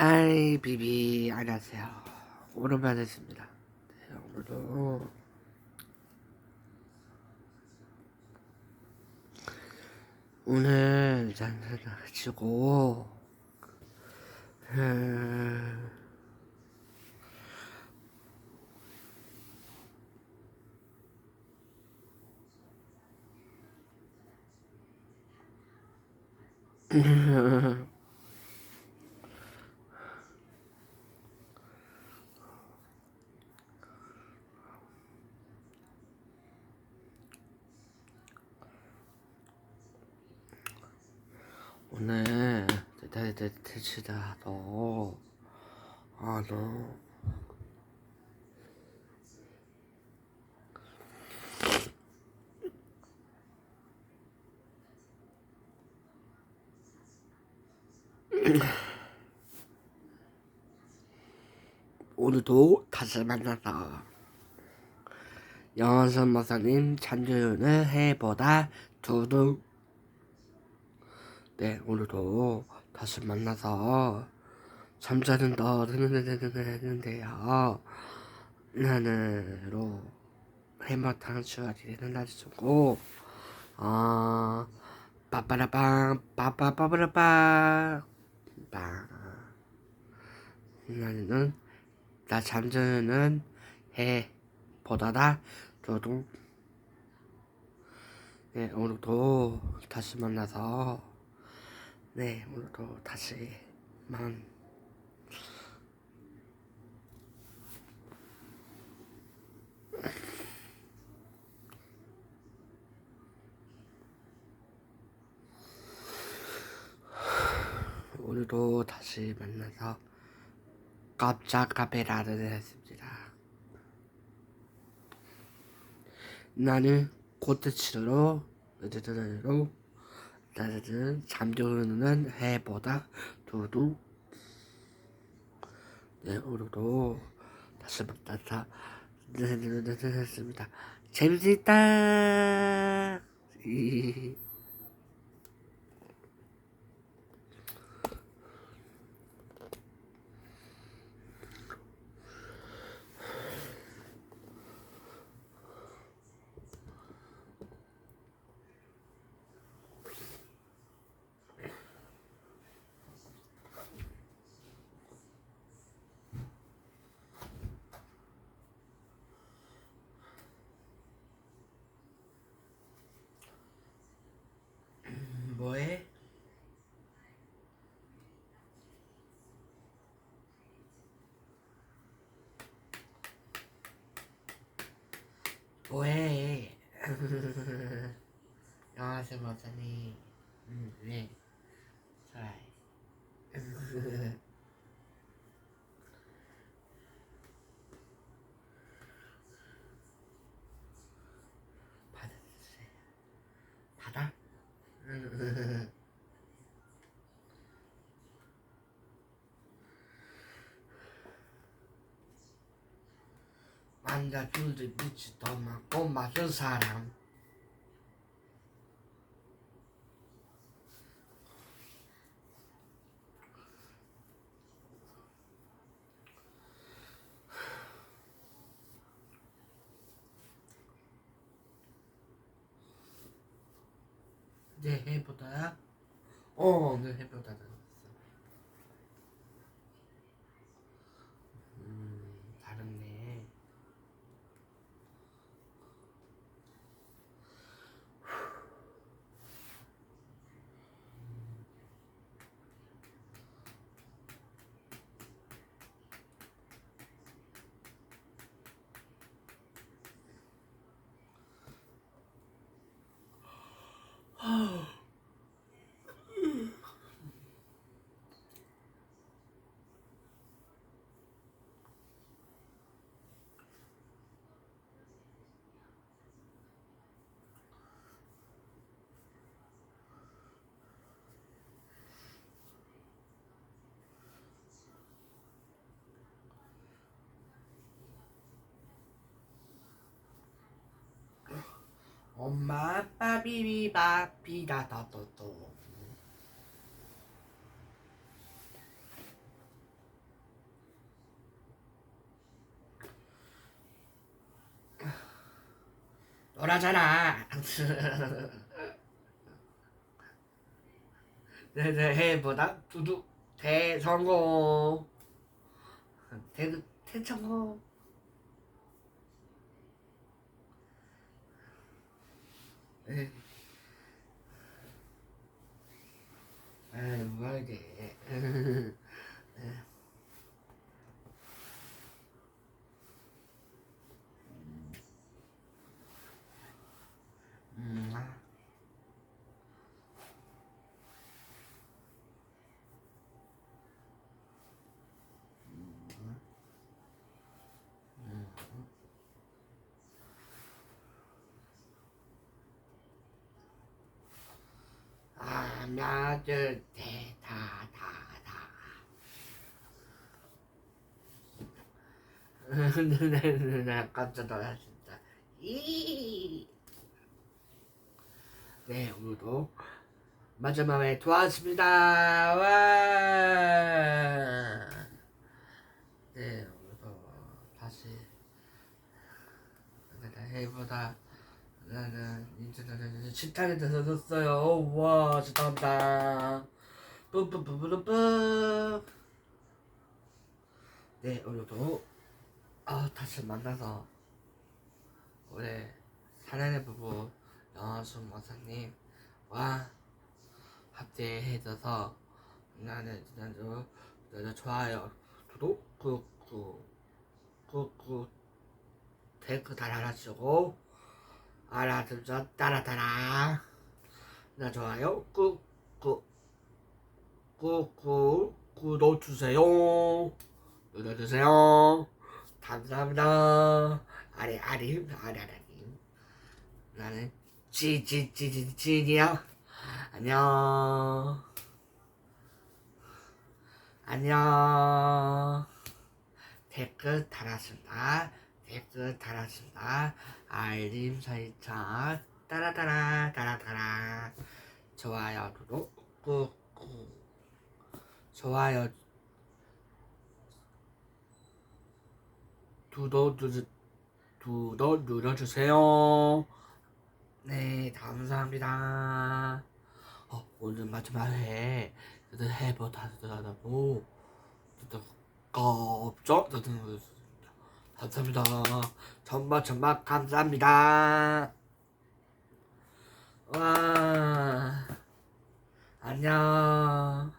아이 비비 안녕하세요. 오랜만에 뵙습니다. 네, 오늘도 오늘 잔잔 하시고 음, 오늘 대대 대치다. 너 아 너. 오늘도 다시 만나서 영선 목사님 찬주는 해보다 두둥 네 오늘도 다시 만나서 잠자는 더 했는데요. 나는로 해마탕 추가리 되는 날이 좋고 어 빠빠라빵 빠빠빠빠라빵. 빵 나는 나 잠자는 해 보다다 저도 네 오늘도 다시 만나서 네 오늘도 다시 만 오늘도 다시 만나서 깜짝 카페라를 했습니다. 나는 고트치로 으드드드로 나는 잠들는 해보다 두두 네 오늘도 다시 만나서 했습니다. 재밌다. 뭐해? 뭐해? 안녕하세요, 마사님. 음, 네. 좋아요. 받아주세요. 받아? 줄들 밑이 더 많고 맞은 사람 네 해보다야? 어, 네 해보다는 엄마 아빠 비비밥 비다다또또. 놀아잖아 대대해보다. 네, 네, 두둑 대성공. 대, 대성공. 에. 에이 뭐야 이게. 음. 아. 하나 둘셋다다다 나 깜짝 놀랐습니다. 이. 네 오늘도 마지막에 도왔습니다. 와. 네 오늘도 다시 해보다 나는 인터넷에 식탁에 들어섰어요. 와, 축하합니다. 뿌뿌뿌뿌뿌. 네, 오늘도 아 다시 만나서 올해 사랑의 부부 영화순 원사님과 합체해줘서 나는 나도 나도 좋아요, 구독, 꾹꾹, 꾹꾹 댓글 달아주시고. 알아듣죠? 따라따라. 나 좋아요. 꾹꾹 꾹꾹 구독주세요. 눌러주세요. 감사합니다. 아리 아리 아리 아리 나는 찌찌찌찌찌이야 안녕. 안녕. 댓글 달았습니다 댓글 달았습니다 알림 설정 따라따라 따라따라 좋아요 구독 꾹꾹 좋아요 두도 누르 두도 눌러주세요 네 감사합니다 어, 오늘 마지막에 해보 다들어다고 깜짝 놀랐습니다 감사합니다. 정말 정말 감사합니다. 와 안녕.